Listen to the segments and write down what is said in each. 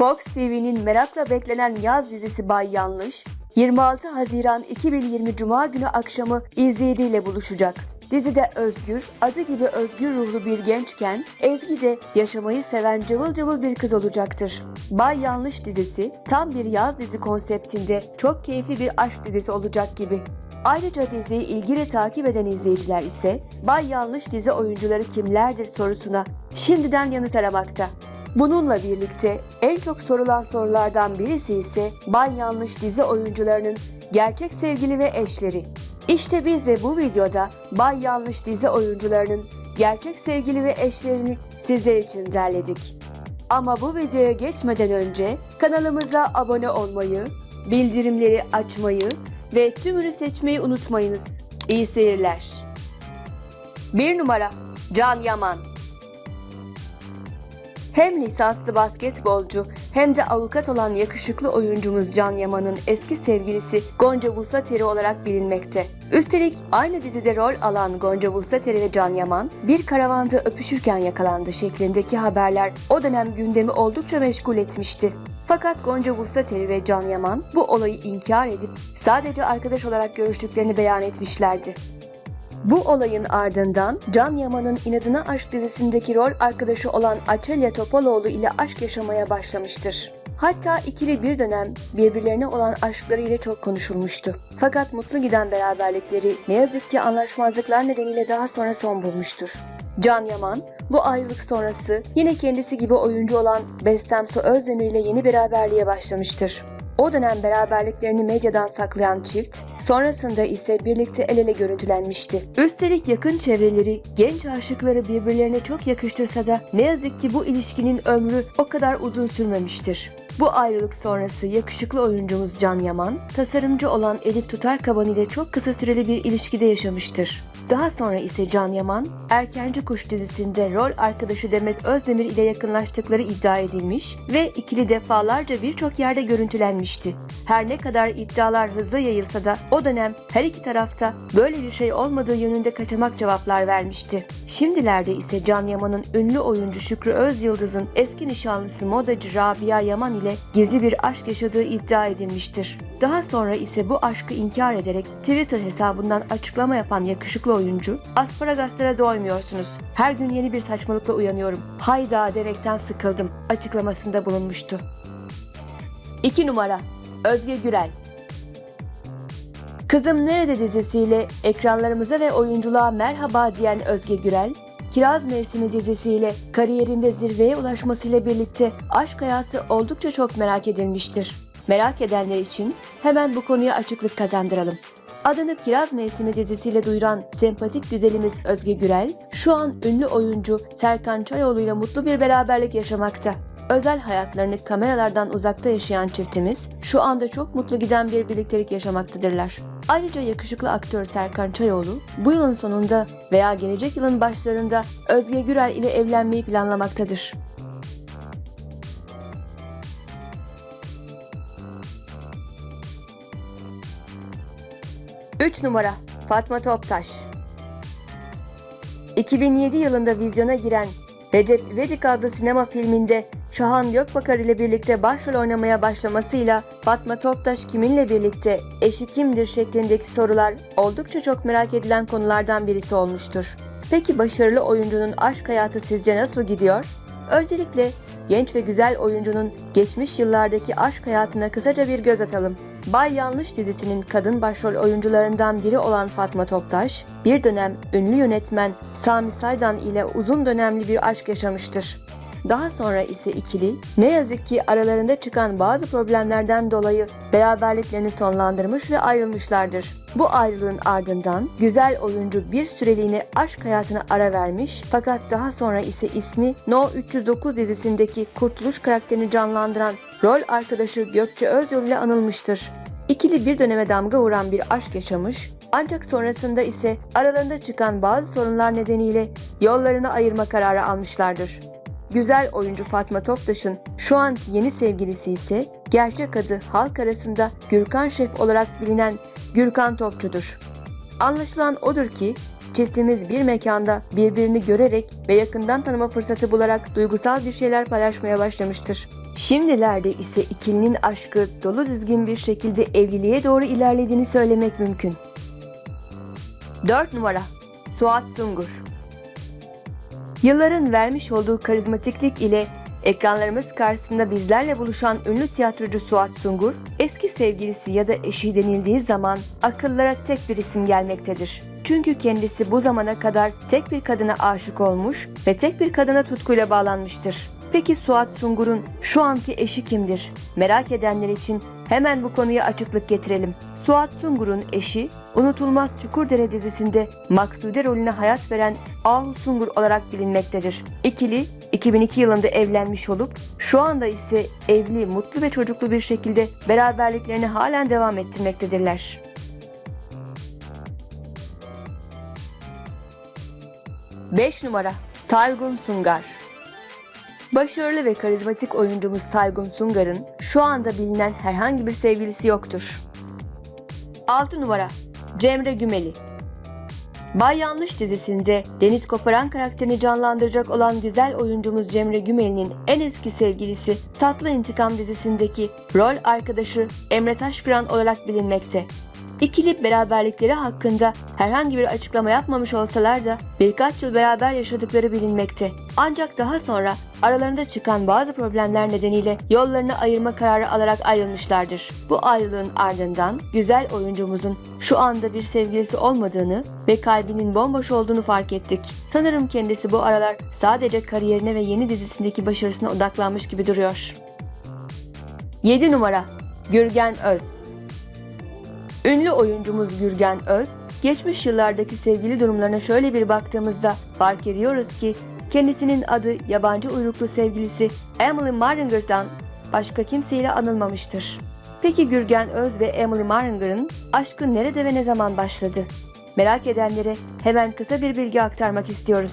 Fox TV'nin merakla beklenen yaz dizisi Bay Yanlış, 26 Haziran 2020 Cuma günü akşamı izleyiciyle buluşacak. Dizide Özgür, adı gibi özgür ruhlu bir gençken Ezgi de yaşamayı seven cıvıl cıvıl bir kız olacaktır. Bay Yanlış dizisi tam bir yaz dizi konseptinde çok keyifli bir aşk dizisi olacak gibi. Ayrıca diziyi ilgili takip eden izleyiciler ise Bay Yanlış dizi oyuncuları kimlerdir sorusuna şimdiden yanıt aramakta. Bununla birlikte en çok sorulan sorulardan birisi ise Bay Yanlış dizi oyuncularının gerçek sevgili ve eşleri. İşte biz de bu videoda Bay Yanlış dizi oyuncularının gerçek sevgili ve eşlerini sizler için derledik. Ama bu videoya geçmeden önce kanalımıza abone olmayı, bildirimleri açmayı ve tümünü seçmeyi unutmayınız. İyi seyirler. 1 numara Can Yaman hem lisanslı basketbolcu hem de avukat olan yakışıklı oyuncumuz Can Yaman'ın eski sevgilisi Gonca Vuslateri olarak bilinmekte. Üstelik aynı dizide rol alan Gonca Vuslateri ve Can Yaman bir karavanda öpüşürken yakalandı şeklindeki haberler o dönem gündemi oldukça meşgul etmişti. Fakat Gonca Vuslateri ve Can Yaman bu olayı inkar edip sadece arkadaş olarak görüştüklerini beyan etmişlerdi. Bu olayın ardından Can Yaman'ın İnadına Aşk dizisindeki rol arkadaşı olan Açelya Topaloğlu ile aşk yaşamaya başlamıştır. Hatta ikili bir dönem birbirlerine olan aşkları ile çok konuşulmuştu. Fakat mutlu giden beraberlikleri ne yazık ki anlaşmazlıklar nedeniyle daha sonra son bulmuştur. Can Yaman bu ayrılık sonrası yine kendisi gibi oyuncu olan Bestem Su Özdemir ile yeni beraberliğe başlamıştır. O dönem beraberliklerini medyadan saklayan çift, sonrasında ise birlikte el ele görüntülenmişti. Üstelik yakın çevreleri genç aşıkları birbirlerine çok yakıştırsa da ne yazık ki bu ilişkinin ömrü o kadar uzun sürmemiştir. Bu ayrılık sonrası yakışıklı oyuncumuz Can Yaman, tasarımcı olan Elif Tutarkaban ile çok kısa süreli bir ilişkide yaşamıştır. Daha sonra ise Can Yaman, Erkenci Kuş dizisinde rol arkadaşı Demet Özdemir ile yakınlaştıkları iddia edilmiş ve ikili defalarca birçok yerde görüntülenmişti. Her ne kadar iddialar hızlı yayılsa da o dönem her iki tarafta böyle bir şey olmadığı yönünde kaçamak cevaplar vermişti. Şimdilerde ise Can Yaman'ın ünlü oyuncu Şükrü Özyıldız'ın eski nişanlısı modacı Rabia Yaman ile gizli bir aşk yaşadığı iddia edilmiştir. Daha sonra ise bu aşkı inkar ederek Twitter hesabından açıklama yapan yakışıklı oyuncu, asparagaslara doymuyorsunuz. Her gün yeni bir saçmalıkla uyanıyorum. Hayda demekten sıkıldım açıklamasında bulunmuştu. 2 numara Özge Gürel Kızım Nerede dizisiyle ekranlarımıza ve oyunculuğa merhaba diyen Özge Gürel, Kiraz Mevsimi dizisiyle kariyerinde zirveye ulaşmasıyla birlikte aşk hayatı oldukça çok merak edilmiştir. Merak edenler için hemen bu konuya açıklık kazandıralım. Adını Kiraz Mevsimi dizisiyle duyuran sempatik güzelimiz Özge Gürel, şu an ünlü oyuncu Serkan Çayoğlu ile mutlu bir beraberlik yaşamakta. Özel hayatlarını kameralardan uzakta yaşayan çiftimiz şu anda çok mutlu giden bir birliktelik yaşamaktadırlar. Ayrıca yakışıklı aktör Serkan Çayoğlu bu yılın sonunda veya gelecek yılın başlarında Özge Gürel ile evlenmeyi planlamaktadır. Üç numara Fatma Toptaş 2007 yılında vizyona giren Recep İvedik adlı sinema filminde Şahan Gökbakar ile birlikte başrol oynamaya başlamasıyla Fatma Toptaş kiminle birlikte, eşi kimdir şeklindeki sorular oldukça çok merak edilen konulardan birisi olmuştur. Peki başarılı oyuncunun aşk hayatı sizce nasıl gidiyor? Öncelikle genç ve güzel oyuncunun geçmiş yıllardaki aşk hayatına kısaca bir göz atalım. Bay Yanlış dizisinin kadın başrol oyuncularından biri olan Fatma Toptaş, bir dönem ünlü yönetmen Sami Saydan ile uzun dönemli bir aşk yaşamıştır. Daha sonra ise ikili ne yazık ki aralarında çıkan bazı problemlerden dolayı beraberliklerini sonlandırmış ve ayrılmışlardır. Bu ayrılığın ardından güzel oyuncu bir süreliğine aşk hayatına ara vermiş fakat daha sonra ise ismi No 309 dizisindeki Kurtuluş karakterini canlandıran rol arkadaşı Gökçe Özyol ile anılmıştır. İkili bir döneme damga vuran bir aşk yaşamış ancak sonrasında ise aralarında çıkan bazı sorunlar nedeniyle yollarını ayırma kararı almışlardır. Güzel oyuncu Fatma Toptaş'ın şu anki yeni sevgilisi ise gerçek adı halk arasında Gürkan Şef olarak bilinen Gürkan Topçu'dur. Anlaşılan odur ki çiftimiz bir mekanda birbirini görerek ve yakından tanıma fırsatı bularak duygusal bir şeyler paylaşmaya başlamıştır. Şimdilerde ise ikilinin aşkı dolu dizgin bir şekilde evliliğe doğru ilerlediğini söylemek mümkün. 4 numara Suat Sungur Yılların vermiş olduğu karizmatiklik ile ekranlarımız karşısında bizlerle buluşan ünlü tiyatrocu Suat Sungur, eski sevgilisi ya da eşi denildiği zaman akıllara tek bir isim gelmektedir. Çünkü kendisi bu zamana kadar tek bir kadına aşık olmuş ve tek bir kadına tutkuyla bağlanmıştır. Peki Suat Sungur'un şu anki eşi kimdir? Merak edenler için hemen bu konuya açıklık getirelim. Suat Sungur'un eşi, Unutulmaz Çukurdere dizisinde Maksude rolüne hayat veren Ahu Sungur olarak bilinmektedir. İkili 2002 yılında evlenmiş olup şu anda ise evli, mutlu ve çocuklu bir şekilde beraberliklerini halen devam ettirmektedirler. Beş numara Taygun Sungar Başarılı ve karizmatik oyuncumuz Taygun Sungar'ın şu anda bilinen herhangi bir sevgilisi yoktur. 6 numara Cemre Gümeli Bay Yanlış dizisinde Deniz Koparan karakterini canlandıracak olan güzel oyuncumuz Cemre Gümeli'nin en eski sevgilisi Tatlı İntikam dizisindeki rol arkadaşı Emre Taşkıran olarak bilinmekte. İkili beraberlikleri hakkında herhangi bir açıklama yapmamış olsalar da birkaç yıl beraber yaşadıkları bilinmekte. Ancak daha sonra aralarında çıkan bazı problemler nedeniyle yollarını ayırma kararı alarak ayrılmışlardır. Bu ayrılığın ardından güzel oyuncumuzun şu anda bir sevgilisi olmadığını ve kalbinin bomboş olduğunu fark ettik. Sanırım kendisi bu aralar sadece kariyerine ve yeni dizisindeki başarısına odaklanmış gibi duruyor. 7 numara Gürgen Öz Ünlü oyuncumuz Gürgen Öz, geçmiş yıllardaki sevgili durumlarına şöyle bir baktığımızda fark ediyoruz ki kendisinin adı yabancı uyruklu sevgilisi Emily Maringer'dan başka kimseyle anılmamıştır. Peki Gürgen Öz ve Emily Maringer'ın aşkı nerede ve ne zaman başladı? Merak edenlere hemen kısa bir bilgi aktarmak istiyoruz.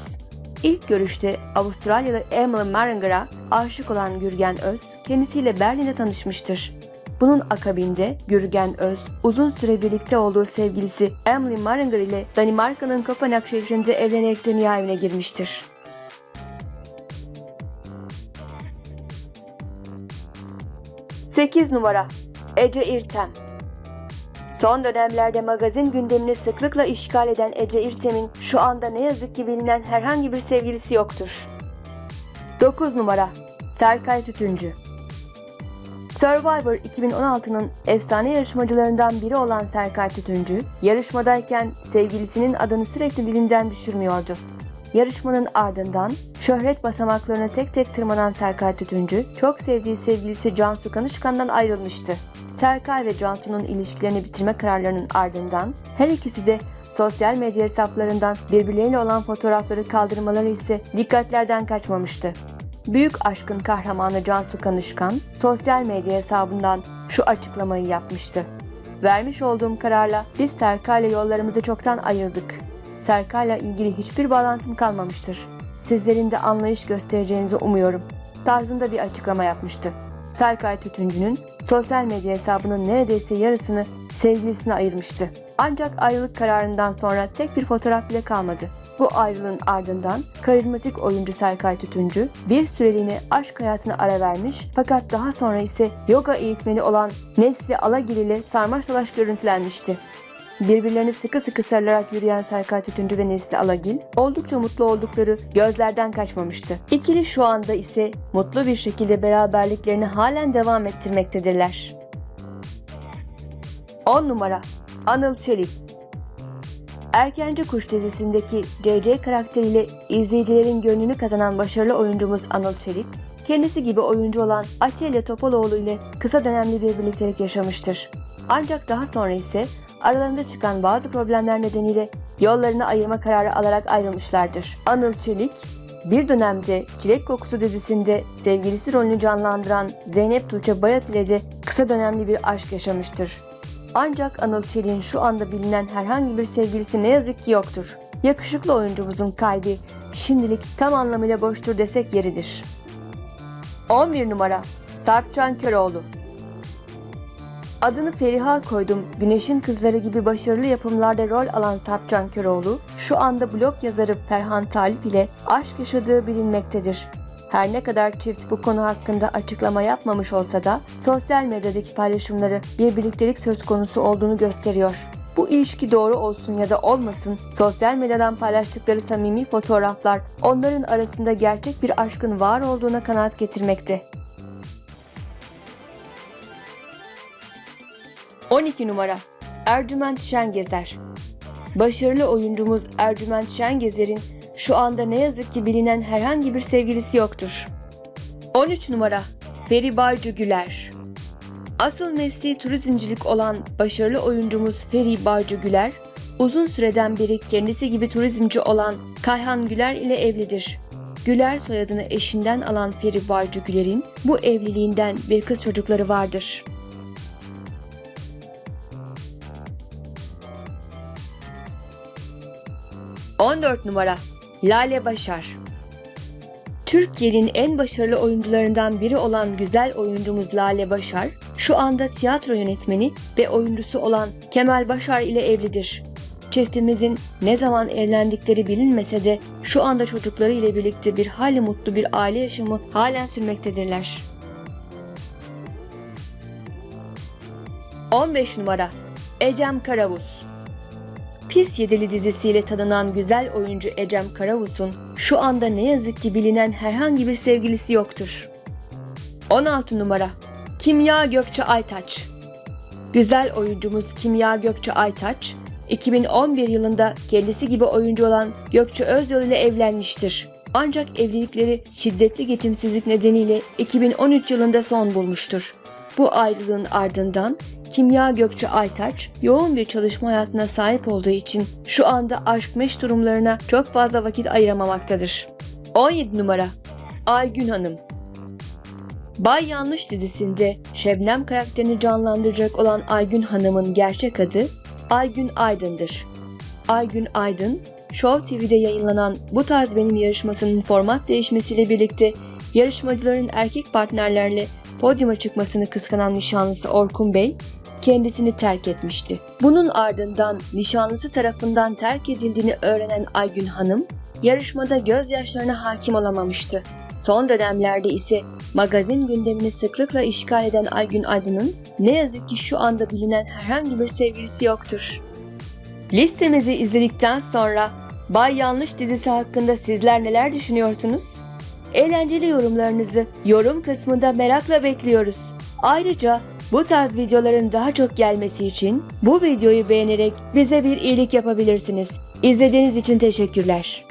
İlk görüşte Avustralyalı Emily Maringer'a aşık olan Gürgen Öz kendisiyle Berlin'de tanışmıştır. Bunun akabinde Gürgen Öz uzun süre birlikte olduğu sevgilisi Emily Maringer ile Danimarka'nın Kopenhag şehrinde evlenerek dünya evine girmiştir. Sekiz numara Ece İrtem Son dönemlerde magazin gündemini sıklıkla işgal eden Ece İrtem'in şu anda ne yazık ki bilinen herhangi bir sevgilisi yoktur. 9 numara Serkay Tütüncü Survivor 2016'nın efsane yarışmacılarından biri olan Serkay Tütüncü, yarışmadayken sevgilisinin adını sürekli dilinden düşürmüyordu. Yarışmanın ardından şöhret basamaklarını tek tek tırmanan Serkay Tütüncü, çok sevdiği sevgilisi Cansu Kanışkan'dan ayrılmıştı. Serkay ve Cansu'nun ilişkilerini bitirme kararlarının ardından her ikisi de sosyal medya hesaplarından birbirleriyle olan fotoğrafları kaldırmaları ise dikkatlerden kaçmamıştı. Büyük aşkın kahramanı Cansu Kanışkan sosyal medya hesabından şu açıklamayı yapmıştı. Vermiş olduğum kararla biz Serkay'la yollarımızı çoktan ayırdık. Serkay'la ilgili hiçbir bağlantım kalmamıştır. Sizlerin de anlayış göstereceğinizi umuyorum. Tarzında bir açıklama yapmıştı. Serkay Tütüncü'nün sosyal medya hesabının neredeyse yarısını sevgilisine ayırmıştı. Ancak ayrılık kararından sonra tek bir fotoğraf bile kalmadı. Bu ayrılığın ardından karizmatik oyuncu Serkay Tütüncü bir süreliğine aşk hayatına ara vermiş fakat daha sonra ise yoga eğitmeni olan Nesli Alagil ile sarmaş dolaş görüntülenmişti. Birbirlerini sıkı sıkı sarılarak yürüyen Serkay Tütüncü ve Nesli Alagil oldukça mutlu oldukları gözlerden kaçmamıştı. İkili şu anda ise mutlu bir şekilde beraberliklerini halen devam ettirmektedirler. 10 numara Anıl Çelik Erkenci Kuş dizisindeki CC karakteriyle izleyicilerin gönlünü kazanan başarılı oyuncumuz Anıl Çelik, kendisi gibi oyuncu olan Atilla Topaloğlu ile kısa dönemli bir birliktelik yaşamıştır. Ancak daha sonra ise aralarında çıkan bazı problemler nedeniyle yollarını ayırma kararı alarak ayrılmışlardır. Anıl Çelik, bir dönemde Çilek Kokusu dizisinde sevgilisi rolünü canlandıran Zeynep Tuğçe Bayat ile de kısa dönemli bir aşk yaşamıştır. Ancak Anıl Çelik'in şu anda bilinen herhangi bir sevgilisi ne yazık ki yoktur. Yakışıklı oyuncumuzun kalbi şimdilik tam anlamıyla boştur desek yeridir. 11 numara Sarpcan Köroğlu Adını Feriha koydum. Güneşin Kızları gibi başarılı yapımlarda rol alan Sarpcan Köroğlu, şu anda blog yazarı Ferhan Talip ile aşk yaşadığı bilinmektedir. Her ne kadar çift bu konu hakkında açıklama yapmamış olsa da sosyal medyadaki paylaşımları bir birliktelik söz konusu olduğunu gösteriyor. Bu ilişki doğru olsun ya da olmasın, sosyal medyadan paylaştıkları samimi fotoğraflar onların arasında gerçek bir aşkın var olduğuna kanaat getirmekte. 12 numara Ercüment Şengezer Başarılı oyuncumuz Ercüment Şengezer'in şu anda ne yazık ki bilinen herhangi bir sevgilisi yoktur. 13 numara Feri Barcı Güler Asıl mesleği turizmcilik olan başarılı oyuncumuz Feri Barcı Güler, uzun süreden beri kendisi gibi turizmci olan Kayhan Güler ile evlidir. Güler soyadını eşinden alan Feri Barcı Güler'in bu evliliğinden bir kız çocukları vardır. ...14 numara Lale Başar Türkiye'nin en başarılı oyuncularından biri olan güzel oyuncumuz Lale Başar, şu anda tiyatro yönetmeni ve oyuncusu olan Kemal Başar ile evlidir. Çiftimizin ne zaman evlendikleri bilinmese de şu anda çocukları ile birlikte bir hali mutlu bir aile yaşamı halen sürmektedirler. 15 numara Ecem Karavuz Pis Yedili dizisiyle tanınan güzel oyuncu Ecem Karavus'un şu anda ne yazık ki bilinen herhangi bir sevgilisi yoktur. 16 numara Kimya Gökçe Aytaç Güzel oyuncumuz Kimya Gökçe Aytaç, 2011 yılında kendisi gibi oyuncu olan Gökçe Özyol ile evlenmiştir. Ancak evlilikleri şiddetli geçimsizlik nedeniyle 2013 yılında son bulmuştur. Bu ayrılığın ardından Kimya Gökçe Aytaç yoğun bir çalışma hayatına sahip olduğu için şu anda aşk meş durumlarına çok fazla vakit ayıramamaktadır. 17 numara Aygün Hanım Bay Yanlış dizisinde Şebnem karakterini canlandıracak olan Aygün Hanım'ın gerçek adı Aygün Aydın'dır. Aygün Aydın, Show TV'de yayınlanan Bu Tarz Benim yarışmasının format değişmesiyle birlikte yarışmacıların erkek partnerlerle podyuma çıkmasını kıskanan nişanlısı Orkun Bey, kendisini terk etmişti. Bunun ardından nişanlısı tarafından terk edildiğini öğrenen Aygün Hanım, yarışmada gözyaşlarına hakim olamamıştı. Son dönemlerde ise magazin gündemini sıklıkla işgal eden Aygün Aydın'ın ne yazık ki şu anda bilinen herhangi bir sevgilisi yoktur. Listemizi izledikten sonra Bay Yanlış dizisi hakkında sizler neler düşünüyorsunuz? Eğlenceli yorumlarınızı yorum kısmında merakla bekliyoruz. Ayrıca bu tarz videoların daha çok gelmesi için bu videoyu beğenerek bize bir iyilik yapabilirsiniz. İzlediğiniz için teşekkürler.